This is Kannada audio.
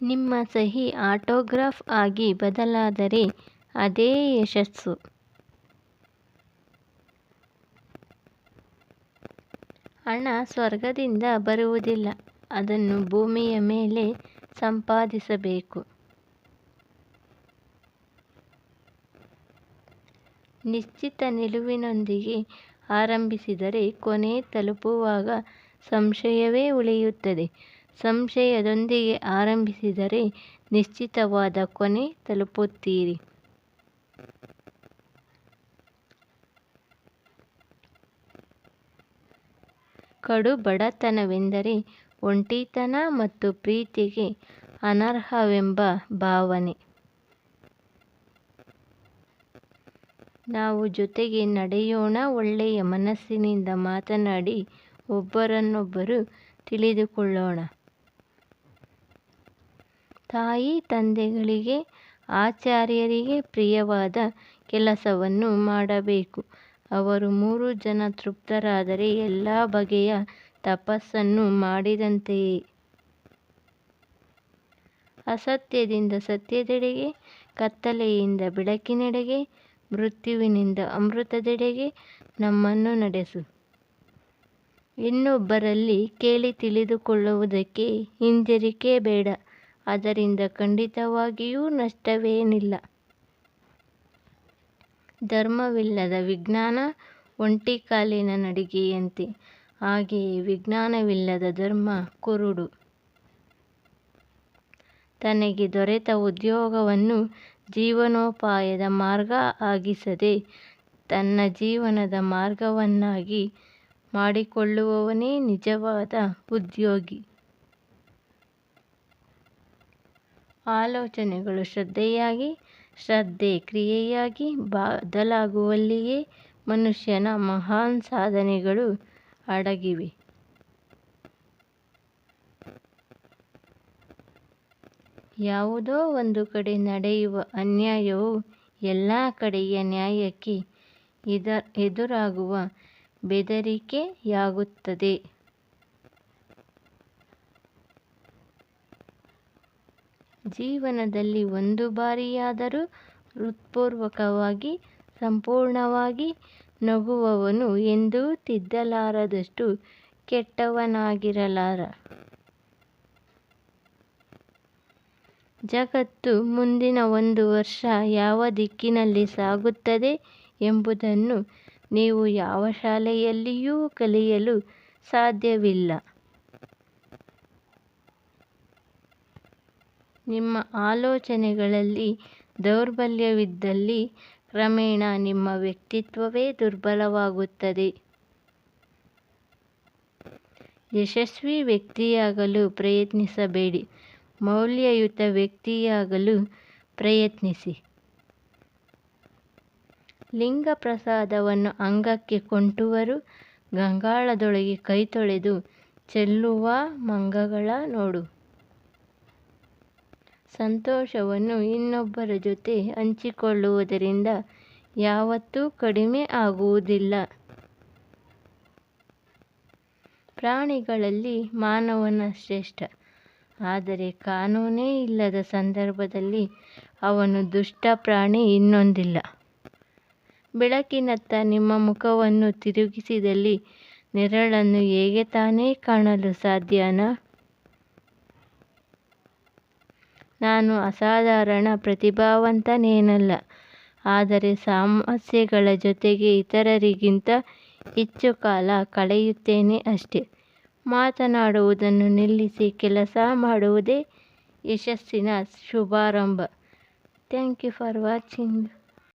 ನಿಮ್ಮ ಸಹಿ ಆಟೋಗ್ರಾಫ್ ಆಗಿ ಬದಲಾದರೆ ಅದೇ ಯಶಸ್ಸು. ಹಣ ಸ್ವರ್ಗದಿಂದ ಬರುವುದಿಲ್ಲ, ಅದನ್ನು ಭೂಮಿಯ ಮೇಲೆ ಸಂಪಾದಿಸಬೇಕು. ನಿಶ್ಚಿತ ನಿಲುವಿನೊಂದಿಗೆ ಆರಂಭಿಸಿದರೆ ಕೊನೆ ತಲುಪುವಾಗ ಸಂಶಯವೇ ಉಳಿಯುತ್ತದೆ. ಸಂಶಯದೊಂದಿಗೆ ಆರಂಭಿಸಿದರೆ ನಿಶ್ಚಿತವಾದ ಕೊನೆ ತಲುಪುತ್ತೀರಿ. ಕಡು ಬಡತನವೆಂದರೆ ಒಂಟಿತನ ಮತ್ತು ಪ್ರೀತಿಗೆ ಅನರ್ಹವೆಂಬ ಭಾವನೆ. ನಾವು ಜೊತೆಗೆ ನಡೆಯೋಣ ಒಳ್ಳೆಯ ಮನಸ್ಸಿನಿಂದ ಮಾತನಾಡಿ ಒಬ್ಬರನ್ನೊಬ್ಬರು ತಿಳಿದುಕೊಳ್ಳೋಣ. ತಾಯಿ ತಂದೆಗಳಿಗೆ, ಆಚಾರ್ಯರಿಗೆ ಪ್ರಿಯವಾದ ಕೆಲಸವನ್ನು ಮಾಡಬೇಕು. ಅವರು ಮೂರು ಜನ ತೃಪ್ತರಾದರೆ ಎಲ್ಲ ಬಗೆಯ ತಪಸ್ಸನ್ನು ಮಾಡಿದಂತೆಯೇ. ಅಸತ್ಯದಿಂದ ಸತ್ಯದೆಡೆಗೆ, ಕತ್ತಲೆಯಿಂದ ಬೆಳಕಿನೆಡೆಗೆ, ಮೃತ್ಯುವಿನಿಂದ ಅಮೃತದೆಡೆಗೆ ನಮ್ಮನ್ನು ನಡೆಸು. ಇನ್ನೊಬ್ಬರಲ್ಲಿ ಕೇಳಿ ತಿಳಿದುಕೊಳ್ಳುವುದಕ್ಕೆ ಹಿಂಜರಿಕೆ ಬೇಡ. ಅದರಿಂದ ಖಂಡಿತವಾಗಿಯೂ ನಷ್ಟವೇನಿಲ್ಲ. ಧರ್ಮವಿಲ್ಲದ ವಿಜ್ಞಾನ ಒಂಟಿ ಕಾಲಿನ ನಡಿಗೆಯಂತೆ. ಹಾಗೆಯೇ ವಿಜ್ಞಾನವಿಲ್ಲದ ಧರ್ಮ ಕುರುಡು. ತನಗೆ ದೊರೆತ ಉದ್ಯೋಗವನ್ನು ಜೀವನೋಪಾಯದ ಮಾರ್ಗ ಆಗಿಸದೆ ತನ್ನ ಜೀವನದ ಮಾರ್ಗವನ್ನಾಗಿ ಮಾಡಿಕೊಳ್ಳುವವನೇ ನಿಜವಾದ ಉದ್ಯೋಗಿ. ಆಲೋಚನೆಗಳು ಶ್ರದ್ಧೆಯಾಗಿ, ಶ್ರದ್ಧೆ ಕ್ರಿಯೆಯಾಗಿ ಬದಲಾಗುವಲ್ಲಿಯೇ ಮನುಷ್ಯನ ಮಹಾನ್ ಸಾಧನೆಗಳು ಅಡಗಿವೆ. ಯಾವುದೋ ಒಂದು ಕಡೆ ನಡೆಯುವ ಅನ್ಯಾಯವು ಎಲ್ಲ ಕಡೆಯ ನ್ಯಾಯಕ್ಕೆ ಇದ ಎದುರಾಗುವ ಬೆದರಿಕೆಯಾಗುತ್ತದೆ. ಜೀವನದಲ್ಲಿ ಒಂದು ಬಾರಿಯಾದರೂ ಹೃತ್ಪೂರ್ವಕವಾಗಿ, ಸಂಪೂರ್ಣವಾಗಿ ನಗುವವನು ಎಂದೂ ತಿದ್ದಲಾರದಷ್ಟು ಕೆಟ್ಟವನಾಗಿರಲಾರ. ಜಗತ್ತು ಮುಂದಿನ ಒಂದು ವರ್ಷ ಯಾವ ದಿಕ್ಕಿನಲ್ಲಿ ಸಾಗುತ್ತದೆ ಎಂಬುದನ್ನು ನೀವು ಯಾವ ಶಾಲೆಯಲ್ಲಿಯೂ ಕಲಿಯಲು ಸಾಧ್ಯವಿಲ್ಲ. ನಿಮ್ಮ ಆಲೋಚನೆಗಳಲ್ಲಿ ದೌರ್ಬಲ್ಯವಿದ್ದಲ್ಲಿ ಕ್ರಮೇಣ ನಿಮ್ಮ ವ್ಯಕ್ತಿತ್ವವೇ ದುರ್ಬಲವಾಗುತ್ತದೆ. ಯಶಸ್ವಿ ವ್ಯಕ್ತಿಯಾಗಲು ಪ್ರಯತ್ನಿಸಬೇಡಿ. ಮೌಲ್ಯಯುತ ವ್ಯಕ್ತಿಯಾಗಲು ಪ್ರಯತ್ನಿಸಿ. ಲಿಂಗ ಪ್ರಸಾದವನ್ನು ಅಂಗಕ್ಕೆ ಕೊಂಟುವರು ಗಂಗಾಳದೊಳಗೆ ಕೈ ತೊಳೆದು ಚೆಲ್ಲುವ ಮಂಗಗಳ ನೋಡು. ಸಂತೋಷವನ್ನು ಇನ್ನೊಬ್ಬರ ಜೊತೆ ಹಂಚಿಕೊಳ್ಳುವುದರಿಂದ ಯಾವತ್ತೂ ಕಡಿಮೆ ಆಗುವುದಿಲ್ಲ. ಪ್ರಾಣಿಗಳಲ್ಲಿ ಮಾನವನ ಶ್ರೇಷ್ಠ. ಆದರೆ ಕಾನೂನೇ ಇಲ್ಲದ ಸಂದರ್ಭದಲ್ಲಿ ಅವನು ದುಷ್ಟ ಪ್ರಾಣಿ ಇನ್ನೊಂದಿಲ್ಲ. ಬೆಳಕಿನತ್ತ ನಿಮ್ಮ ಮುಖವನ್ನು ತಿರುಗಿಸಿದಲ್ಲಿ ನೆರಳನ್ನು ಹೇಗೆ ತಾನೇ ಕಾಣಲು ಸಾಧ್ಯನಾ? ನಾನು ಅಸಾಧಾರಣ ಪ್ರತಿಭಾವಂತನೇನಲ್ಲ ಆದರೆ ಸಮಸ್ಯೆಗಳ ಜೊತೆಗೆ ಇತರರಿಗಿಂತ ಹೆಚ್ಚು ಕಾಲ ಕಳೆಯುತ್ತೇನೆ ಅಷ್ಟೆ. ಮಾತನಾಡುವುದನ್ನು ನಿಲ್ಲಿಸಿ ಕೆಲಸ ಮಾಡುವುದೇ ಯಶಸ್ಸಿನ ಶುಭಾರಂಭ. Thank you for watching.